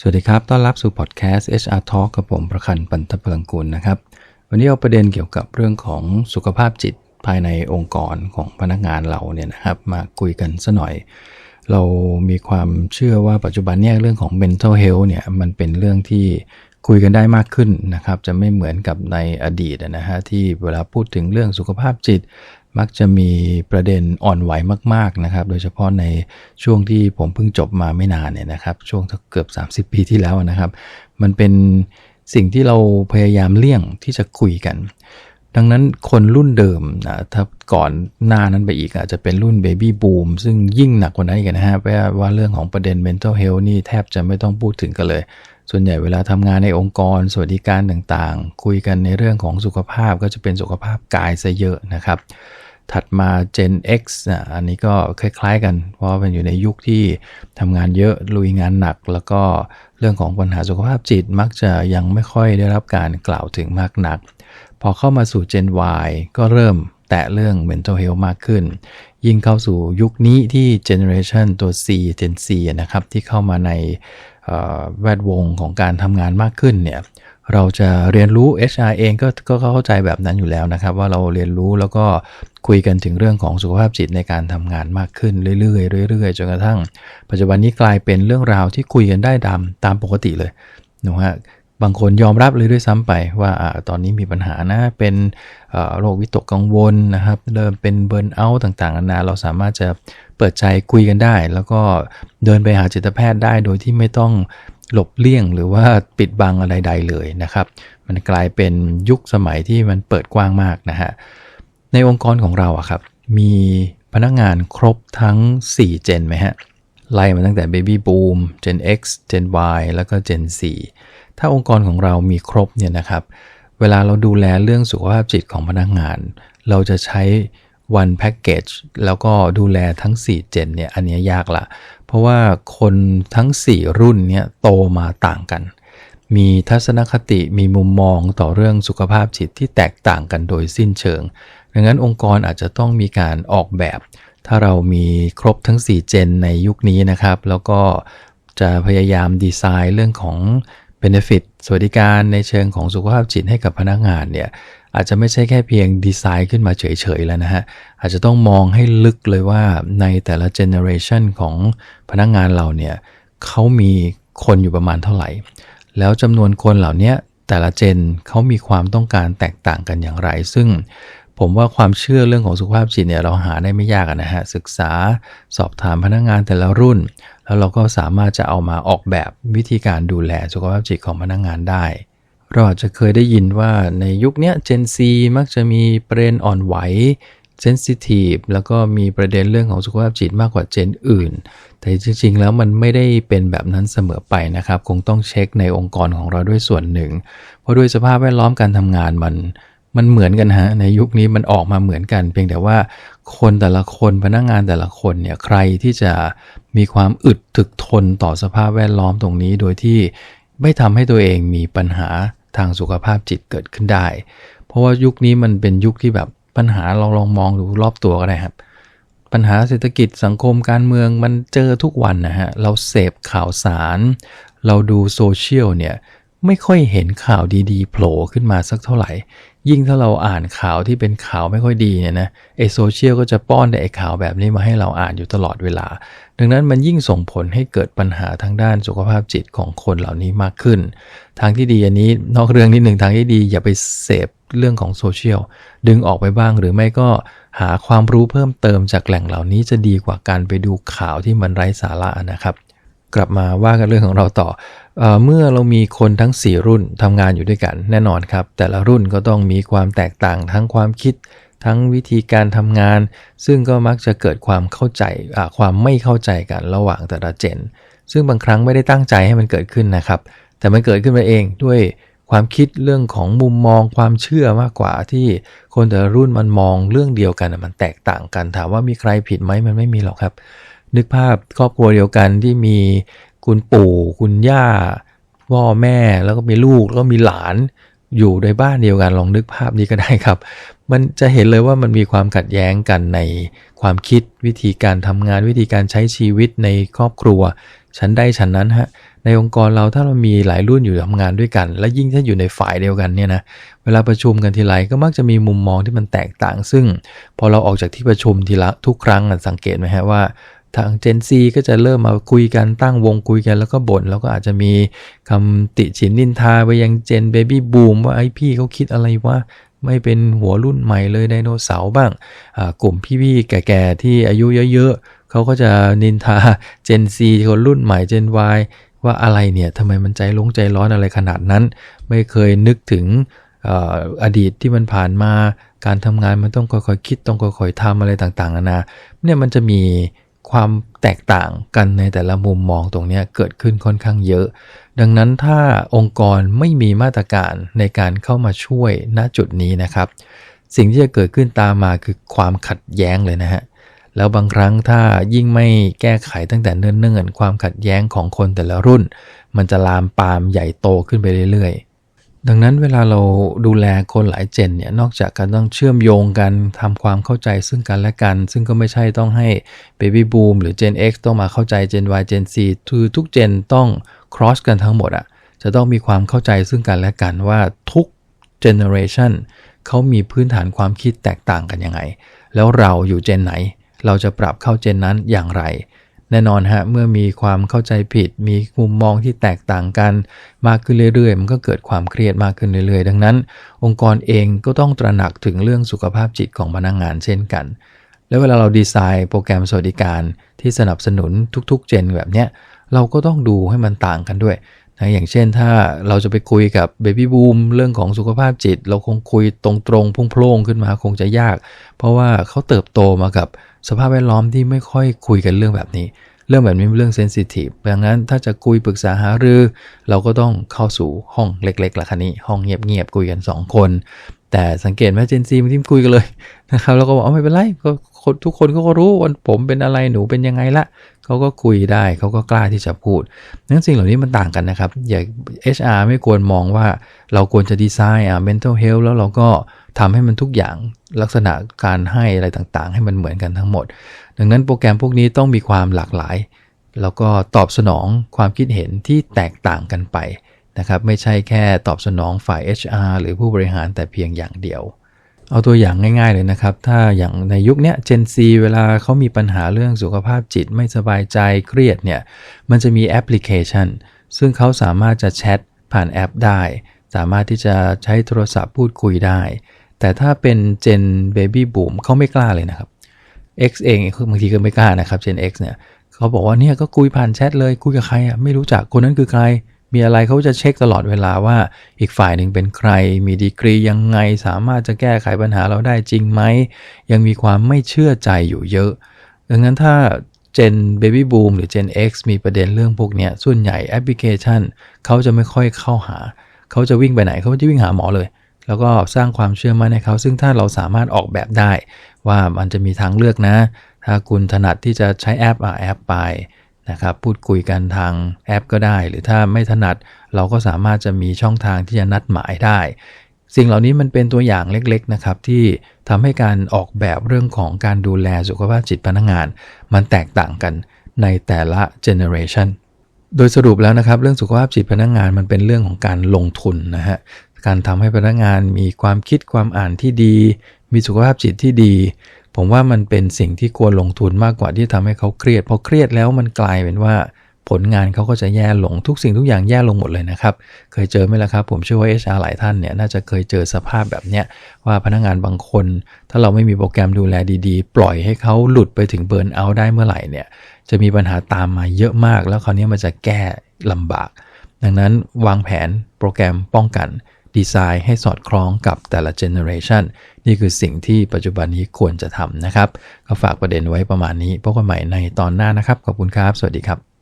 สวัสดีครับ ต้อนรับสู่พอดแคสต์ HR Talk กับผมประคันปันตะเพิงกุลนะครับ วันนี้เอาประเด็นเกี่ยวกับเรื่องของสุขภาพจิตภายในองค์กรของพนักงานเราเนี่ยนะครับ มาคุยกันสัหน่อย เรามีความเชื่อว่าปัจจุบันเนี่ยเรื่องของ mental health เนี่ยมันเป็นเรื่องที่คุยกันได้มากขึ้นนะครับ จะไม่เหมือนกับในอดีตนะฮะที่เวลาพูดถึงเรื่องสุขภาพจิต มักจะมีประเด็นอ่อนไหวมากๆนะครับ โดยเฉพาะในช่วงที่ผมเพิ่งจบมาไม่นานเนี่ยนะครับ ช่วงเกือบ 30 ปีที่แล้วนะครับ มันเป็นสิ่งที่เราพยายามเลี่ยงที่จะคุยกัน ดังนั้นคนรุ่นเดิมนะถ้าก่อนหน้านั้นไปอีกอาจจะเป็นรุ่นเบบี้บูมซึ่งยิ่งหนักกว่านั้นอีกนะฮะเพราะว่าเรื่องของประเด็น mental health นี่แทบจะไม่ต้องพูดถึงกันเลยส่วนใหญ่เวลาทำงานในองค์กร สวัสดิการต่างๆ คุยกันในเรื่องของสุขภาพก็จะเป็นสุขภาพกายซะเยอะนะครับ ถัดมา Gen X อะอันนี้ก็คล้ายๆกัน เพราะว่าเป็นอยู่ในยุคที่ทำงานเยอะลุยงานหนัก แล้วก็เรื่องของปัญหาสุขภาพจิตมักจะยังไม่ค่อยได้รับการกล่าวถึงมากนัก พอเข้ามาสู่ Gen Y ก็เริ่มแตะเรื่อง mental health มากขึ้น ยิ่งเข้าสู่ยุคนี้ที่ generation ตัว C Gen C นะครับที่เข้ามาในแวดวงของการทำงานมากขึ้นเนี่ย เราจะเรียนรู้ HR เองก็ก็เข้าใจแบบนั้นอยู่แล้วนะครับ ว่าเราเรียนรู้แล้วก็คุยกันถึงเรื่องของสุขภาพจิตในการทำงานมากขึ้นเรื่อยๆเรื่อยๆจนกระทั่ง ปัจจุบันนี้กลายเป็นเรื่องราวที่คุยกันได้ตามตามปกติเลยนะฮะบางคนยอมรับเลยด้วยซ้ำไปว่าอตอนนี้มีปัญหานะเป็นโรควิตกกังวลนะครับ เริ่มเป็นเบิร์นเอาท์ต่างๆนานาเราสามารถจะเปิดใจคุยกันได้ แล้วก็เดินไปหาจิตแพทย์ได้โดยที่ไม่ต้อง หลบเลี่ยงหรือว่าปิดบังอะไรใดเลยนะครับ มันกลายเป็นยุคสมัยที่มันเปิดกว้างมากนะฮะในองค์กรของเราอะครับ มีพนักงานครบทั้ง 4 เจนไหมฮะไล่มาตั้งแต่ Baby Boom Gen X Gen Y แล้วก็ Gen Z ถ้าองค์กรของเรามีครบเนี่ยนะครับ เวลาเราดูแลเรื่องสุขภาพจิตของพนักงาน เราจะใช้ one package แล้วก็ดูแลทั้ง 4 เจนเนี่ยอันนี้ยากละ เพราะว่าคนทั้ง 4 รุ่นเนี่ยโตมาต่างกัน มีทัศนคติมีมุมมองต่อเรื่องสุขภาพจิตที่แตกต่างกันโดยสิ้นเชิง ดังนั้นองค์กรอาจจะต้องมีการออกแบบ ถ้าเรามีครบทั้ง 4 เจนในยุคนี้นะครับ แล้วก็จะพยายามดีไซน์เรื่องของ Benefit สวัสดิการในเชิงของสุขภาพจิตให้กับพนักงานเนี่ย อาจจะไม่ใช่แค่เพียงดีไซน์ขึ้นมาเฉยๆแล้วนะฮะ อาจจะต้องมองให้ลึกเลยว่าในแต่ละเจเนอเรชันของพนักงงานเราเนี่ยเขามีคนอยู่ประมาณเท่าไหร่ แล้วจำนวนคนเหล่านี้แต่ละเจนเขามีความต้องการแตกต่างกันอย่างไร ซึ่งผมว่าความเชื่อเรื่องของสุขภาพจิตเนี่ยเราหาได้ไม่ยากนะฮะ ศึกษาสอบถามพนักงงานแต่ละรุ่น แล้วเราก็สามารถจะเอามาออกแบบวิธีการดูแลสุขภาพจิตของพนักงงานได้ เราอาจจะเคยได้ยินว่าในยุคนี้ Gen Z มักจะมีประเด็นอ่อนไหวเซนซิทีฟแล้วก็มีประเด็นเรื่องของสุขภาพจิตมากกว่าเจนอื่น แต่จริงๆ แล้วมันไม่ได้เป็นแบบนั้นเสมอไปนะครับ คงต้องเช็คในองค์กรของเราด้วยส่วนหนึ่ง เพราะด้วยสภาพแวดล้อมการทำงานมันมันเหมือนกันฮะในยุคนี้มันออกมาเหมือนกัน เพียงแต่ว่าคนแต่ละคนพนักงงานแต่ละคนเนี่ยใครที่จะมีความอึดถึกทนต่อสภาพแวดล้อมตรงนี้ โดยที่ไม่ทำให้ตัวเองมีปัญหา ทางสุขภาพจิตเกิดขึ้นได้ เพราะว่ายุคนี้มันเป็นยุคที่แบบปัญหาลองลองมองดูรอบตัวก็ได้ครับ ปัญหาเศรษฐกิจสังคมการเมืองมันเจอทุกวันนะฮะ เราเสพข่าวสาร เราดูโซเชียลเนี่ย ไม่ค่อยเห็นข่าวดีๆโผล่ขึ้นมาสักเท่าไหร่ ยิ่งถ้าเราอ่านข่าวที่เป็นข่าวไม่ค่อยดีเนี่ยนะไอโซเชียลก็จะป้อนแต่ไอข่าวแบบนี้มาให้เราอ่านอยู่ตลอดเวลา ดังนั้นมันยิ่งส่งผลให้เกิดปัญหาทางด้านสุขภาพจิตของคนเหล่านี้มากขึ้น ทางที่ดีอันนี้นอกเรื่องนิดหนึ่งทางที่ดีอย่าไปเสพเรื่องของโซเชียลดึงออกไปบ้างหรือไม่ก็หาความรู้เพิ่มเติมจากแหล่งเหล่านี้จะดีกว่าการไปดูข่าวที่มันไร้สาระนะครับ กลับมาว่ากันเรื่องของเราต่อเอเมื่อเรามีคนทั้ง 4 รุ่นทำงานอยู่ด้วยกันแน่นอนครับ แต่ละรุ่นก็ต้องมีความแตกต่างทั้งความคิด ทั้งวิธีการทำงาน ซึ่งก็มักจะเกิดความเข้าใจความไม่เข้าใจกันระหว่างแต่ละเจน ซึ่งบางครั้งไม่ได้ตั้งใจให้มันเกิดขึ้นนะครับ แต่มันเกิดขึ้นมาเองด้วยความคิดเรื่องของมุมมองความเชื่อมากกว่าที่คนแต่ละรุ่นมันมองเรื่องเดียวกันมันแตกต่างกัน ถามว่ามีใครผิดไหมมันไม่มีหรอกครับ นึกภาพครอบครัวเดียวกันที่มีคุณปู่ คุณย่า พ่อแม่แล้วก็มีลูกแล้วก็มีหลานอยู่ในบ้านเดียวกันลองนึกภาพนี้ก็ได้ครับ มันจะเห็นเลยว่ามันมีความขัดแย้งกันในความคิดวิธีการทำงานวิธีการใช้ชีวิตในครอบครัวฉันได้ฉันนั้นฮะในองค์กรเราถ้าเรามีหลายรุ่นอยู่ทำงานด้วยกัน และยิ่งถ้าอยู่ในฝ่ายเดียวกันเนี่ยนะเวลาประชุมกันทีไรก็มักจะมีมุมมองที่มันแตกต่าง ซึ่งพอเราออกจากที่ประชุมทีละทุกครั้งสังเกตไหมฮะว่า ทาง Gen Z ก็จะเริ่มมาคุยกันตั้งวงคุยกันแล้วก็บ่นแล้วก็อาจจะมีคำติชินนินทาไปยัง Gen Baby Boom ว่าไอ้พี่เขาคิดอะไรว่าไม่เป็นหัวรุ่นใหม่เลยไดโนเสาร์บ้าง กลุ่มพี่ๆแก่ๆที่อายุเยอะๆเขาก็จะนินทา Gen Z คนรุ่นใหม่ Gen Y ว่าอะไรเนี่ยทำไมมันใจลงใจร้อนอะไรขนาดนั้น ไม่เคยนึกถึงอดีตที่มันผ่านมาการทำงานมันต้องค่อยๆคิดต้องค่อยๆทำอะไรต่างๆนานาเนี่ยมันจะมี ความแตกต่างกันในแต่ละมุมมองตรงนี้เกิดขึ้นค่อนข้างเยอะ ดังนั้นถ้าองค์กรไม่มีมาตรการในการเข้ามาช่วยณจุดนี้นะครับ สิ่งที่จะเกิดขึ้นตามมาคือความขัดแย้งเลยนะฮะแล้วบางครั้งถ้ายิ่งไม่แก้ไขตั้งแต่เนิ่นๆความขัดแย้งของคนแต่ละรุ่น มันจะลามปามใหญ่โตขึ้นไปเรื่อยๆ ดังนั้นเวลาเราดูแลคนหลายเจนเนี่ยนอกจากการต้องเชื่อมโยงกันทำความเข้าใจซึ่งกันและกัน ซึ่งก็ไม่ใช่ต้องให้ Baby Boom หรือ Gen X ต้องมาเข้าใจ Gen Y Gen Z คือทุกเจนต้อง cross กันทั้งหมดอะจะต้องมีความเข้าใจซึ่งกันและกันว่าทุก generation เขามีพื้นฐานความคิดแตกต่างกันยังไง แล้วเราอยู่เจนไหน เราจะปรับเข้าเจนนั้นอย่างไร แน่นอนฮะเมื่อมีความเข้าใจผิด มีมุมมองที่แตกต่างกัน มากขึ้นเรื่อยๆ มันก็เกิดความเครียดมากขึ้นเรื่อยๆ ดังนั้น องค์กรเองก็ต้องตระหนักถึงเรื่องสุขภาพจิตของพนักงงานเช่นกัน แล้วเวลาเราดีไซน์โปรแกรมสวัสดิการที่สนับสนุนทุกๆ เจนแบบเนี้ยเราก็ต้องดูให้มันต่างกันด้วย นะอย่างเช่นถ้าเราจะไปคุยกับเบบี้บูมเรื่องของสุขภาพจิต เราคงคุยตรงๆพุ่งโพลงขึ้นมาคงจะยาก เพราะว่าเขาเติบโตมากับสภาพแวดล้อมที่ไม่ค่อยคุยกันเรื่องแบบนี้ เรื่องแบบนี้เป็นเรื่องเซนซิทีฟดังนั้นถ้าจะคุยปรึกษาหารือ เราก็ต้องเข้าสู่ห้องเล็กๆละคันนี้ ห้องเงียบๆคุยกัน 2 คน แต่สังเกตไหมเจนซีมันทิมคุยกันเลยนะครับแล้วก็บอกไม่เป็นไรก็ทุกคนก็รู้ว่าผมเป็นอะไรหนูเป็นยังไงละ เขาก็คุยได้เขาก็กล้าที่จะพูดนั้นสิ่งเหล่านี้มันต่างกันนะครับ อย่า HR ไม่ควรมองว่าเราควรจะดีไซน์อะ mental health แล้วเราก็ทำให้มันทุกอย่างลักษณะการให้อะไรต่างๆ ให้มันเหมือนกันทั้งหมด ดังนั้นโปรแกรมพวกนี้ต้องมีความหลากหลาย แล้วก็ตอบสนองความคิดเห็นที่แตกต่างกันไปนะครับ ไม่ใช่แค่ตอบสนองฝ่าย HR หรือผู้บริหารแต่เพียงอย่างเดียว เอาตัวอย่างง่าย ๆเลยนะครับ ถ้าอย่างในยุคนี้ Gen Z เวลาเขามีปัญหาเรื่องสุขภาพจิตไม่สบายใจเครียดเนี่ย มันจะมีแอปพลิเคชัน ซึ่งเขาสามารถจะแชทผ่านแอปได้ สามารถที่จะใช้โทรศัพท์พูดคุยได้ แต่ถ้าเป็นเจนเบบี้บูมเขาไม่กล้าเลยนะครับ X เองบางทีก็ไม่กล้านะครับเจน X เนี่ยเขาบอกว่าเนี่ยก็คุยผ่านแชทเลยคุยกับใครอะไม่รู้จักคนนั้นคือใคร มีอะไรเขาจะเช็คตลอดเวลาว่าอีกฝ่ายหนึ่งเป็นใคร มีดีกรียังไง สามารถจะแก้ไขปัญหาเราได้จริงไหม ยังมีความไม่เชื่อใจอยู่เยอะ ดังนั้นถ้าเจนเบบี้บูมหรือ Gen X มีประเด็นเรื่องพวกนี้ส่วนใหญ่แอปพลิเคชัน เขาจะไม่ค่อยเข้าหา เขาจะวิ่งไปไหนเขาจะวิ่งหาหมอเลย แล้วก็สร้างความเชื่อมั่นให้เขา ซึ่งถ้าเราสามารถออกแบบได้ ว่ามันจะมีทางเลือกนะ ถ้าคุณถนัดที่จะใช้แอปอะแอปไป นะครับพูดคุยกันทางแอปก็ได้ หรือถ้าไม่ถนัดเราก็สามารถจะมีช่องทางที่จะนัดหมายได้ สิ่งเหล่านี้มันเป็นตัวอย่างเล็กๆนะครับที่ทำให้การออกแบบเรื่องของการดูแลสุขภาพจิตพนักงาน มันแตกต่างกันในแต่ละเจเนอเรชันโดยสรุปแล้วนะครับ เรื่องสุขภาพจิตพนักงานมันเป็นเรื่องของการลงทุนนะฮะการทำให้พนักงานมีความคิดความอ่านที่ดี มีสุขภาพจิตที่ดี ผมว่ามันเป็นสิ่งที่ควรลงทุนมากกว่าที่ทำให้เขาเครียดพอเครียดแล้วมันกลายเป็นว่าผลงานเขาก็จะแย่ลงทุกสิ่งทุกอย่างแย่ลงหมดเลยนะครับ เคยเจอไหมล่ะครับ ผมเชื่อว่า HR หลายท่านเนี่ยน่าจะเคยเจอสภาพแบบเนี้ยว่าพนักงานบางคน ถ้าเราไม่มีโปรแกรมดูแลดีๆ ปล่อยให้เขาหลุดไปถึงเบิร์นเอาได้เมื่อไหร่เนี่ยจะมีปัญหาตามมาเยอะมาก แล้วคราวนี้มันจะแก้ลำบาก ดังนั้นวางแผนโปรแกรมป้องกัน ดีไซน์ให้สอดคล้องกับแต่ละเจเนอเรชันนี่คือสิ่งที่ปัจจุบันนี้ควรจะทำนะครับ ก็ฝากประเด็นไว้ประมาณนี้พบกันใหม่ในตอนหน้านะครับ ขอบคุณครับ สวัสดีครับ